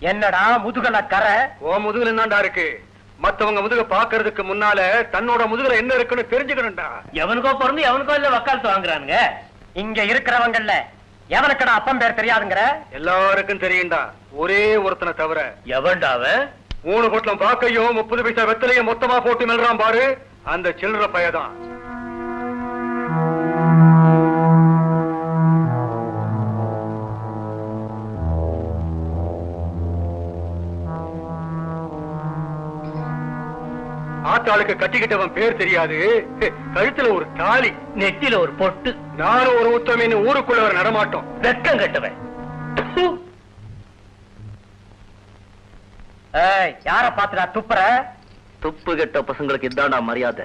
என்னடா முதுகல கரை? ஓ முதுகுல என்னடா இருக்கு. மத்தவங்க முதுக பாக்குறதுக்கு முன்னால தன்னோட முதுகுல என்ன இருக்குன்னு தெரிஞ்சுக்கணும்டா. எவனுக்கோ பிறந்து எவனுக்கோ இல்ல வக்காலத்து வாங்குறானுங்க. இங்க இருக்கிறவங்கல்ல எவனுக்கடா அப்பம் பேர் தெரியாதுங்கிற? எல்லாருக்கும் தெரியும்டா. ஒரே ஒருத்தனை தவிர. எவன்டா அவன்? மூணு பொட்டலம் பாக்கையும் முப்பது பைசா வெத்தலையும் மொத்தமா போட்டு மெல்றான் பாரு. அந்த சில்லற பையதான். ஆத்தாளுக்கு கட்டிக்கிட்டவன் பேர் தெரியாது. கழுத்துல ஒரு தாலி. நெத்தில ஒரு பொட்டு. நானும் ஒரு உத்தமின்னு ஊருக்குள்ள ஒரு நடமாட்டோம். வெக்கம் கட்டுவன். ஏய் யார பாத்துடா துப்புற? துப்பு கெட்ட பசங்களுக்கு இதாண்டா மரியாதை.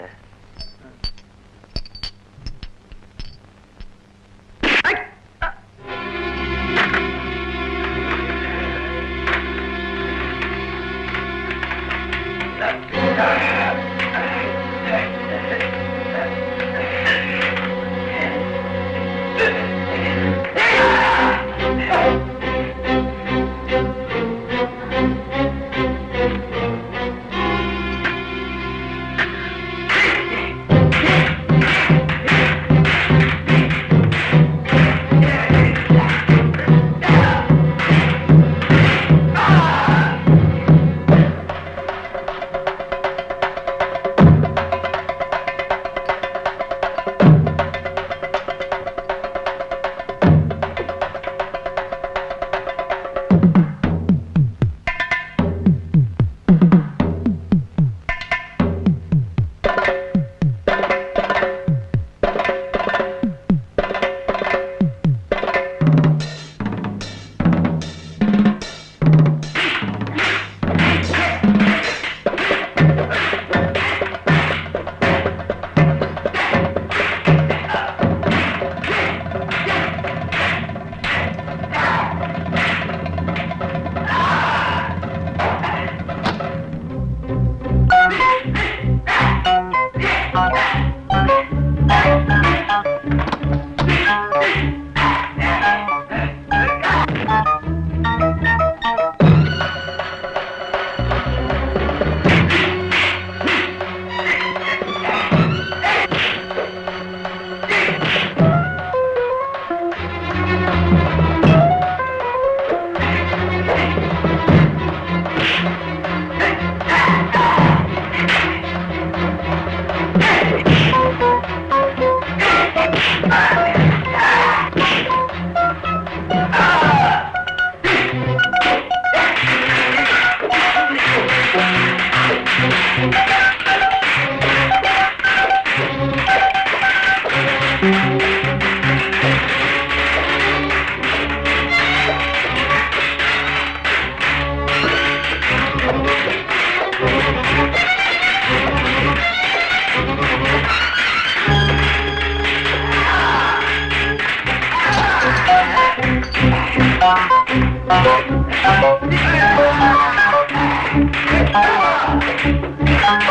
Thank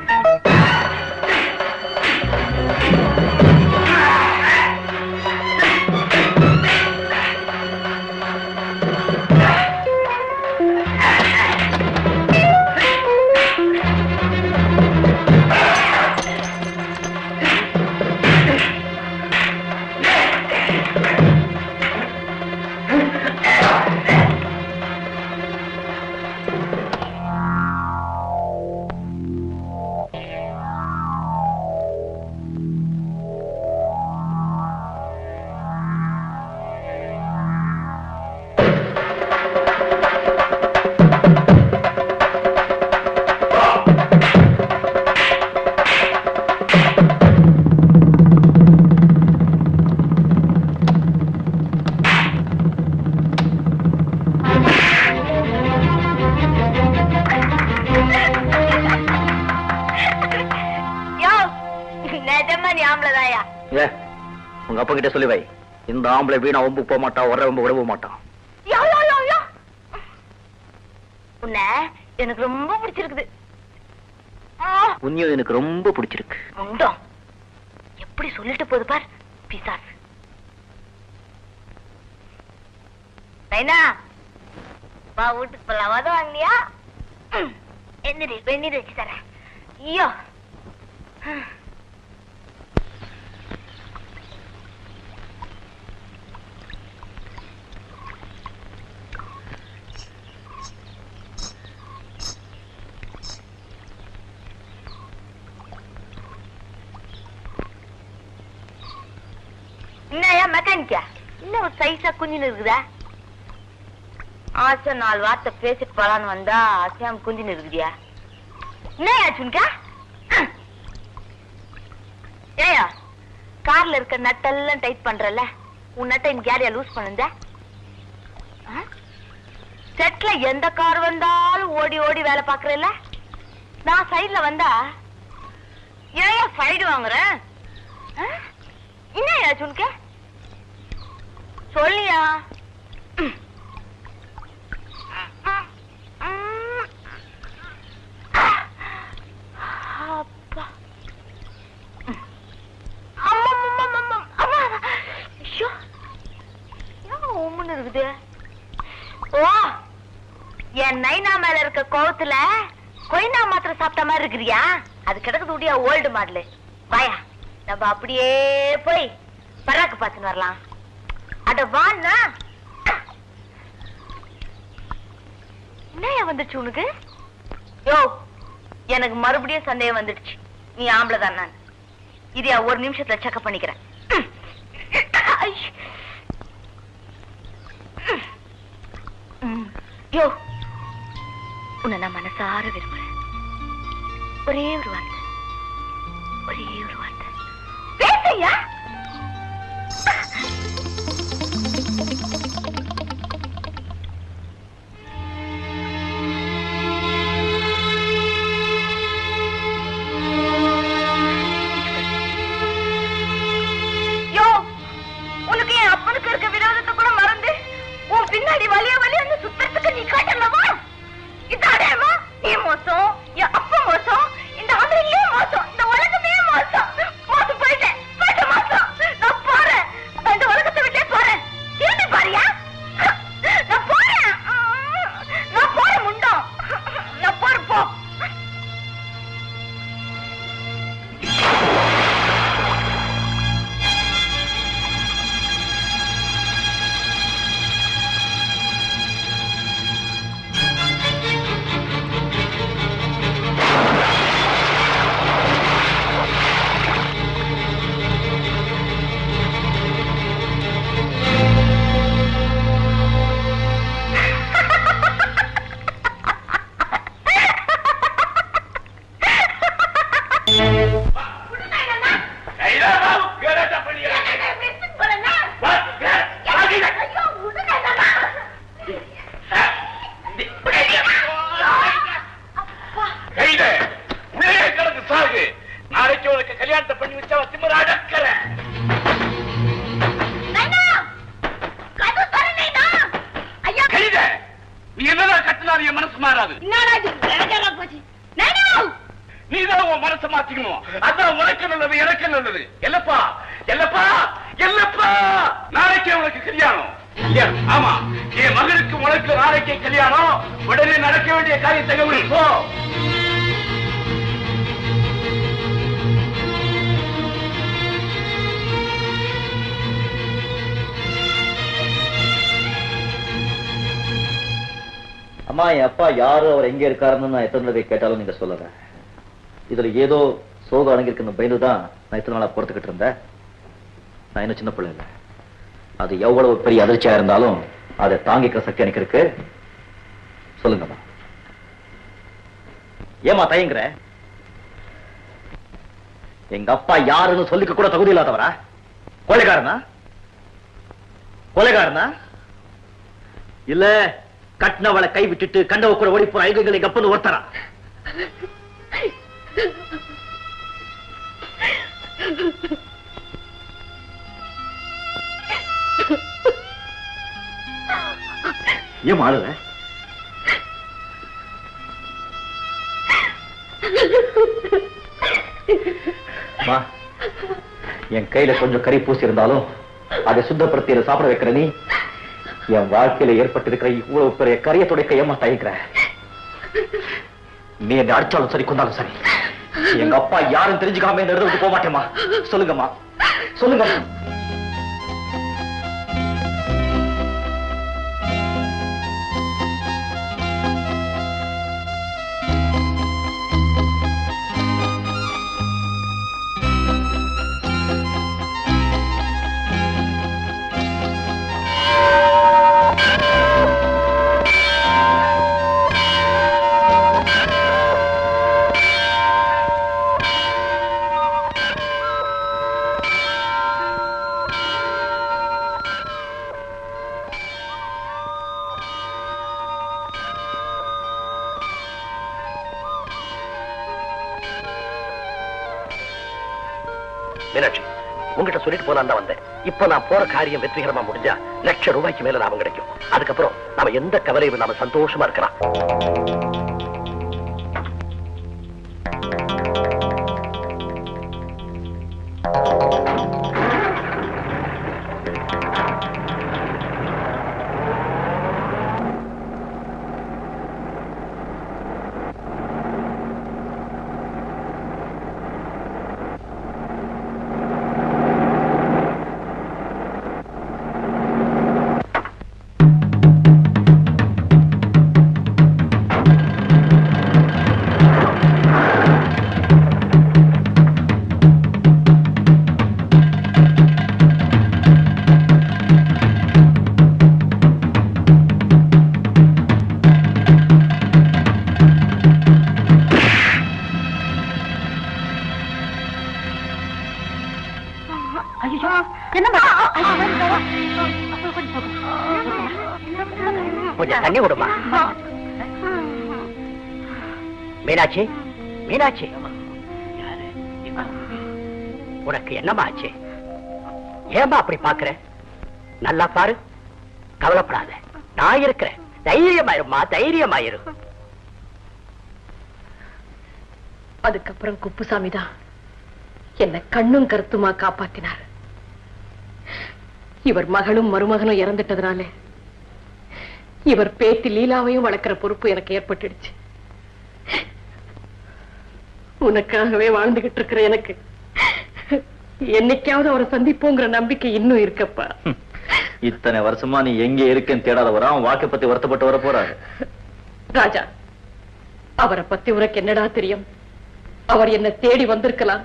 you. ஆம்பளை வீணா ஒம்பு போக மாட்டான் ஒரே ஒம்பு விடவும் மாட்டான் உன்னை எனக்கு ரொம்ப பிடிச்சிருக்குது. உன்னியும் எனக்கு ரொம்ப பிடிச்சிருக்கு. எப்படி சொல்லிட்டு போகுது பார் பிசாசு நைனா வா வீட்டுக்கு போலாம். வத வாங்கினியா? எந்திரி வெந்நீர் வச்சு தரேன். ஐயோ. என்னையா மெக்கானிக்கா இன்னும் ஒரு சைஸா குஞ்சின்னு இருக்குதா? ஆசை நாலு வார்த்தை பேசிட்டு போலான்னு வந்தா அசையாம குந்தின்னு இருக்குதியா? என்னையா சுன்கா? ஏயா கார்ல இருக்க நட்டெல்லாம் டைட் பண்றல உன் நட்டை இன்னைக்கு யாரையா லூஸ் பண்ணுந்த செட்ல எந்த கார் வந்தாலும் ஓடி ஓடி வேலை பாக்குறல நான் சைடுல வந்தா ஏயா சைடு வாங்குறேன்? என்னையா சுன்கா சொல்லியா அப்பா. அம்மம்மம்மம்மம்ம. அம்மா. ஐயோ. ஏன் உம்முன்னு இருக்குது ஓ என் நைனா மேல இருக்க கோவத்துல கொய்னா மாத்திரம் சாப்பிட்ட மாதிரி இருக்கிறியா? அது கிடக்குது உடியா ஓல்டு மாடலு வாயா. நம்ம அப்படியே போய் பராக்கு பார்த்துன்னு வரலாம். அட வாண்ணா என்னையா வந்துச்சு உனக்கு? யோ எனக்கு மறுபடியும் சந்தேகம் வந்துடுச்சு. நீ ஆம்பளை தான் நான். இதையா ஒரு நிமிஷத்துல செக்அப் பண்ணிக்கிறேன். ஐ. யோ உன்னை நான் மனசார விரும்புறேன் ஒரே ஒரு வார்த்தை. ஒரே ஒரு வார்த்தை. பேசையா உன் அதான் உனக்கு நல்லது எனக்கு நல்லது. எல்லப்பா எல்லப்பா எல்லப்பா! நாளைக்கே உனக்கு கல்யாணம்? ஆமா. என் மகனுக்கு உனக்கு நாளைக்கே கல்யாணம்? உடனே நடக்க வேண்டிய காரியத்தை கவனி போ. அம்மா என் அப்பா யாரு? அவர் எங்க இருக்காருன்னு நான் எத்தனை கேட்டாலும் நீங்க சொல்லுறேன் இதுல ஏதோ சோகம் அடங்கியிருக்குன்னு பயந்து தான் நான் இத்தனை நாளாக பொறுத்துக்கிட்டு இருந்தேன். நான் இன்னும் சின்ன பிள்ளை இல்லை. அது எவ்வளவு பெரிய அதிர்ச்சியா இருந்தாலும் அதை தாங்கிக்கிற சக்தி எனக்கு இருக்கு. சொல்லுங்கம்மா. ஏமா தயங்குற? எங்க அப்பா யாருன்னு சொல்லிக்க கூட தகுதி இல்லாதவரா? கொலைகாரனா? கொலைகாரனா? இல்ல கட்டினவளை கை விட்டுட்டு கண்டவ கூட ஓடி போற ஐகங்கள் எங்க அப்பன்னு ஒருத்தரா? ஏன் ஆளுல என் கையில கொஞ்சம் கறி பூசி இருந்தாலும் அதை சுத்தப்படுத்தி சாப்பிட வைக்கிற நீ என் வாழ்க்கையில ஏற்பட்டிருக்கிற இவ்வளவு பெரிய கரிய துடைக்க ஏமா தயக்கிற நீ என்னை அடிச்சாலும் சரி கொண்டாலும் சரி. எங்க அப்பா யாரும் தெரிஞ்சுக்காம இந்த இடத்த போக மாட்டேமா சொல்லுங்கம்மா. சொல்லுங்க மீனாட்சி உங்ககிட்ட சொல்லிட்டு போலாம் தான் வந்தேன். இப்ப நான் போற காரியம் வெற்றிகரமா முடிஞ்சா லட்சம் ரூபாய்க்கு மேல லாபம் கிடைக்கும். அதுக்கப்புறம் நாம எந்த கவலையும் நாம சந்தோஷமா இருக்கலாம். மீனாட்சி உனக்கு என்னம்மா ஆச்சு ஏம்மா அப்படி பாக்குற? நல்லா பாரு. கவலைப்படாத. நான் இருக்கிறேன். தைரியமாயிருமா தைரியமாயிரு. அதுக்கப்புறம் குப்புசாமி தான் என்ன கண்ணும் கருத்துமா காப்பாத்தினார். இவர் மகளும் மருமகனும் இறந்துட்டதுனால இவர் பேத்தி லீலாவையும் வளர்க்கிற பொறுப்பு எனக்கு ஏற்பட்டுடுச்சு. உனக்காகவே வாழ்ந்துகிட்டு இருக்கிற எனக்கு என்னைக்காவது அவரை சந்திப்போங்கிற நம்பிக்கை இன்னும் இருக்கப்பா. இத்தனை வருஷமா நீ எங்க இருக்கேன்னு தேடாதவரா? அவன் வாழ்க்கை பத்தி வருத்தப்பட்டு வர போறாரு. ராஜா அவரை பத்தி உனக்கு என்னடா தெரியும்? அவர் என்ன தேடி வந்திருக்கலாம்.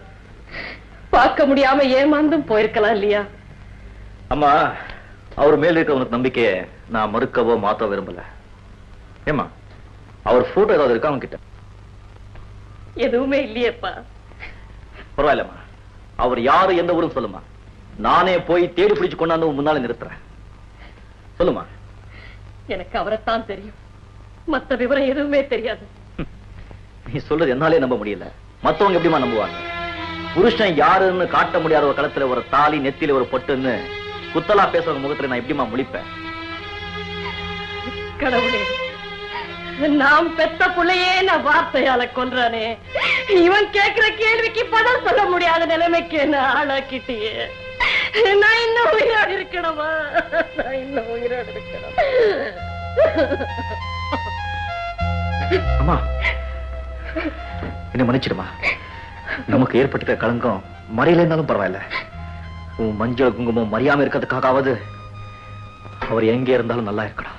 பார்க்க முடியாம ஏமாந்தும் போயிருக்கலாம் இல்லையா? அம்மா அவர் மேல் இருக்க உனக்கு நம்பிக்கையை நான் மறுக்கவோ மாத்தவோ விரும்பல. ஏமா அவர் போட்டோ ஏதாவது இருக்கா அவன்கிட்ட? எதுவுமே இல்லையேப்பா. பரவாயில்லம்மா. அவர் யாரு எந்த ஊரும் சொல்லுமா நானே போய் தேடி பிடிச்சு கொண்டாந்து முன்னால நிறுத்துறேன். சொல்லுமா எனக்கு அவரைத்தான் தெரியும். மத்த விவரம் எதுவுமே தெரியாது. நீ சொல்றது என்னாலே நம்ப முடியல. மத்தவங்க எப்படிமா நம்புவாங்க? புருஷன் யாருன்னு காட்ட முடியாத ஒரு களத்துல ஒரு தாலி நெத்தியில ஒரு பொட்டுன்னு குத்தலா பேசுற முகத்துல நான் எப்படிமா முழிப்பேன்? கடவுளே. நாம் பெத்த புள்ளையே நான் வார்த்தையால கொன்றானே. இவன் கேக்குற கேள்விக்கு பதில் சொல்ல முடியாத நிலைமைக்கு என்ன ஆளாக்கிட்டியே. நான் இன்னும் உயிரோடு இருக்கணுமா? நான் இன்னும் உயிரோடு இருக்கணும்? அம்மா என்ன மன்னிச்சிடுமா? நமக்கு ஏற்பட்டிருக்க கலங்கம் மறையில இருந்தாலும் பரவாயில்ல. உன் மஞ்சள் குங்குமம் மறியாம இருக்கிறதுக்காகவாவது அவர் எங்க இருந்தாலும் நல்லா இருக்கணும்.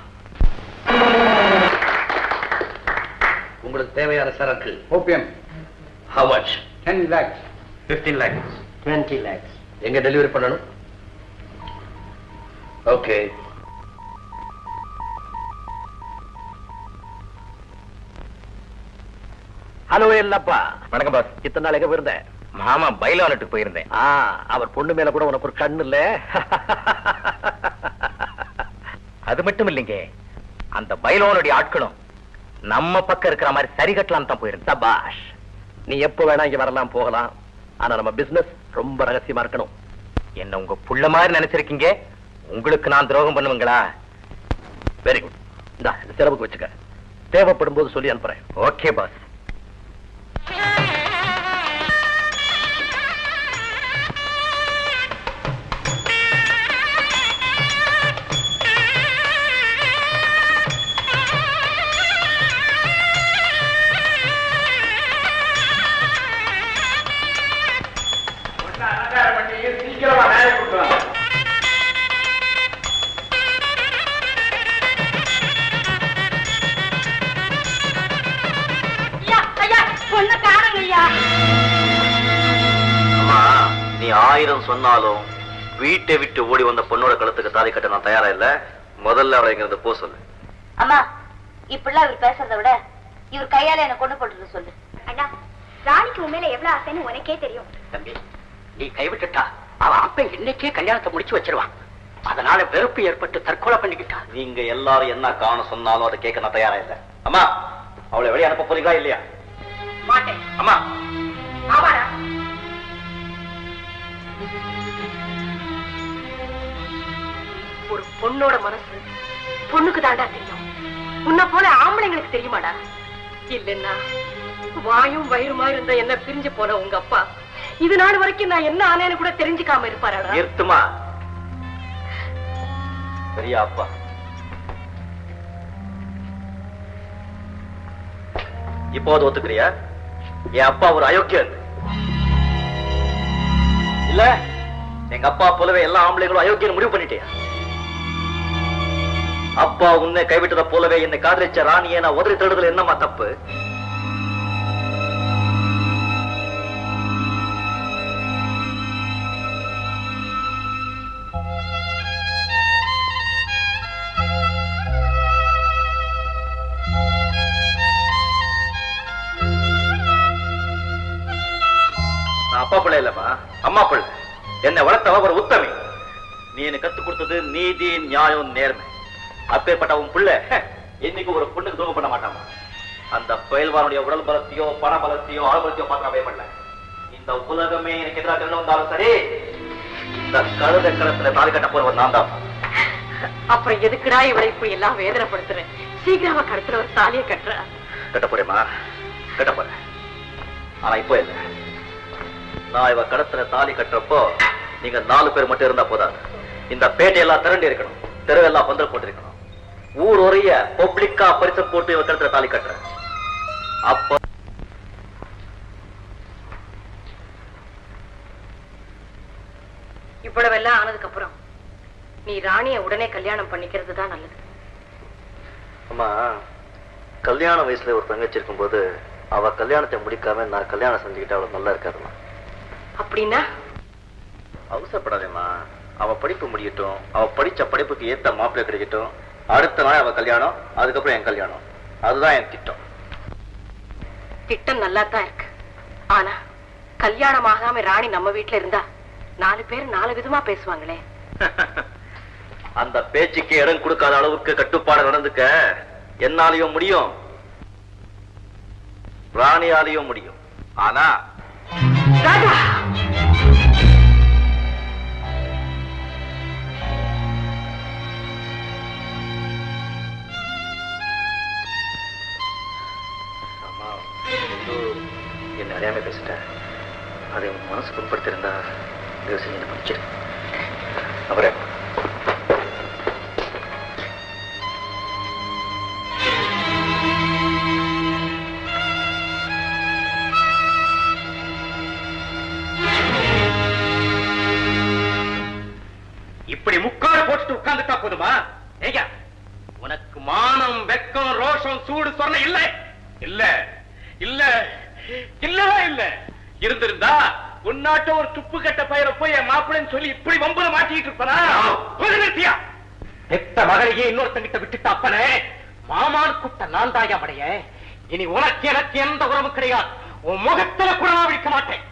உங்களுக்கு தேவையான சரக்கு OPM. How much ten lakhs fifteen lakhs twenty lakhs எங்க டெலிவரி பண்ணணும்? ஓகே ஹலோ இல்லப்பா வணக்கம் பாஸ் இத்தனை நாள் எங்க போயிருந்த மாமா பைலானட்டுக்கு போயிருந்தேன். ஆ அவர் பொண்ணு மேல கூட உனக்கு ஒரு கண்ணு இல்ல. அது மட்டும் இல்லைங்க. அந்த பைலோனுடைய ஆட்களும் நம்ம பக்கம் இருக்கிற மாதிரி சரி கட்டலாம் தான் போயிருந்தேன். சபாஷ் நீ எப்ப வேணா இங்க வரலாம் போகலாம். ஆனா நம்ம பிசினஸ் ரொம்ப ரகசியமா இருக்கணும். என்ன உங்க புள்ள மாதிரி நினைச்சிருக்கீங்க? உங்களுக்கு நான் துரோகம் பண்ணுவீங்களா? வெரி குட் இந்த செலவுக்கு வச்சுக்க. தேவைப்படும் போது சொல்லி அனுப்புறேன். ஓகே பாஸ் ஆயிரம் சொன்னாலும் வீட்டை விட்டு ஓடி வந்த பொண்ணோட கழுத்துக்கு தாலி கட்ட நான் தயாரா இல்ல? முதல்ல அவளை இங்க போ சொல்லு. அம்மா இப்படிலாம் இவர் பேசுறத விட இவர் கையால என்ன கொண்டு போட்டுட்டு சொல்லு. அண்ணா ராணிக்கு உண்மையில எவ்வளவு ஆசைன்னு உனக்கே தெரியும். தம்பி நீ கைவிட்டுட்டா அவன் அப்பன் இன்னைக்கே கல்யாணத்தை முடிச்சு வச்சிருவான். அதனால வெறுப்பு ஏற்பட்டு தற்கொலை பண்ணிக்கிட்டா. நீங்க எல்லாரும் என்ன காரணம் சொன்னாலும் அதை கேட்க நான் தயாரா இல்ல. அம்மா அவளை வெளியே அனுப்ப போறீங்களா இல்லையா? மாட்டேன். அம்மா. ஆமாடா. ஒரு பொண்ணோட மனசு பொண்ணுக்கு தாண்டா தெரியும். உன்னை போல ஆம்பளைங்களுக்கு தெரியுமாடா? இல்லைன்னா வாயும் வயிறுமா இருந்த என்ன பிரிஞ்சு போன உங்க அப்பா? இது நாள் வரைக்கும் நான் என்ன ஆனேன்னு கூட தெரிஞ்சுக்காம இருப்பாரா நிறுத்துமா? சரியா அப்பா. இப்போது ஒத்துக்கிறியா? என் அப்பா ஒரு அயோக்கியன். எங்க அப்பா போலவே எல்லா ஆம்பளைகளும் அயோக்கியம் முடிவு பண்ணிட்டேன் அப்பா உன்னை கைவிட்டத போலவே இந்த காதலிச்ச ராணியை நான் உதறி தேடுதல் என்னமா தப்பு? நான் அப்பா பிள்ளை இல்லப்பா அம்மா பிள்ளை. என்னை வளர்த்தவ ஒரு உத்தமி. நீ எனக்கு கத்து கொடுத்தது நீதி நியாயம் நேர்மை. அப்பேற்பட்ட உன் பிள்ளை என்னைக்கு ஒரு பொண்ணுக்கு துரோகம் பண்ண மாட்டாமா? அந்த பயில்வானுடைய உடல் பலத்தையோ பண பலத்தையோ ஆள் பலத்தையோ பார்க்க பயப்படல. இந்த உலகமே எனக்கு எதிராக வந்தாலும் சரி இந்த கழுத களத்துல தாலி கட்ட போறவர் நான் தான். அப்புறம் எதுக்குடா இவளை இப்படி எல்லாம் வேதனைப்படுத்துறேன் சீக்கிரமா கடத்துல ஒரு தாலியை கட்டுற. கட்ட போறேம்மா. கட்ட போறேன். ஆனா இப்போ இல்ல நான் இவ கடத்துல தாலி கட்டுறப்போ நீங்க நாலு பேர் மட்டும் இருந்தா போதாது. இந்த பேட்டையெல்லாம் திரண்டு இருக்கணும். தெருவெல்லாம் பந்தல் போட்டிருக்கணும். ஊர் ஒரைய பப்ளிக்கா பரிசு போட்டு இவ கழுத்துல தாலி கட்டுறேன் அப்ப இவ்வளவெல்லாம் ஆனதுக்கு அப்புறம் நீ ராணிய உடனே கல்யாணம் பண்ணிக்கிறது தான் நல்லது. அம்மா கல்யாண வயசுல ஒரு தங்கச்சி இருக்கும்போது அவ கல்யாணத்தை முடிக்காம நான் கல்யாணம் செஞ்சுக்கிட்டு அவளுக்கு நல்லா இருக்காதுமா அப்படின்னா அவசரப்படாதேம்மா. அவ படிப்பு முடியட்டும் அவ படிச்ச படிப்புக்கு ஏத்த மாப்பிள்ளை கிடைக்கட்டும். அடுத்த நாள் அவ கல்யாணம் அதுக்கப்புறம் என் கல்யாணம். அதுதான் என் திட்டம். திட்டம் நல்லா தான் இருக்கு. ஆனா கல்யாணம் ஆகாம ராணி நம்ம வீட்டுல இருந்தா நாலு பேர் நாலு விதமா பேசுவாங்களே. அந்த பேச்சுக்கு இடம் கொடுக்காத அளவுக்கு கட்டுப்பாடு நடந்துக்க என்னாலையும் முடியும். ராணியாலையும் முடியும். ஆனா ராஜா! மனசு புண்படுத்திருந்தா தயவு செஞ்சு என்னை மன்னிச்சிடு அப்புறம் இப்படி முக்காடு போட்டுட்டு உட்கார்ந்துட்டா போதுமா? ஏய்யா உனக்கு மானம் வெக்கம் ரோஷம் சூடு சொன்ன இல்லை. இல்ல. இல்ல. இல்லவே இல்ல. இருந்திருந்தா உன்னாட்ட ஒரு துப்பு கட்ட பயிர போய் என் மாப்பிள்ளைன்னு சொல்லி இப்படி வம்புல மாட்டிக்கிட்டு இருப்பனா? நிறுத்தியா பெத்த மகளையே இன்னொருத்தங்கிட்ட விட்டுட்ட அப்பனே மாமான் கூட்ட நான் தாயா இனி உனக்கு எனக்கு எந்த உறவும் கிடையாது. உன் முகத்துல கூட விழிக்க மாட்டேன்.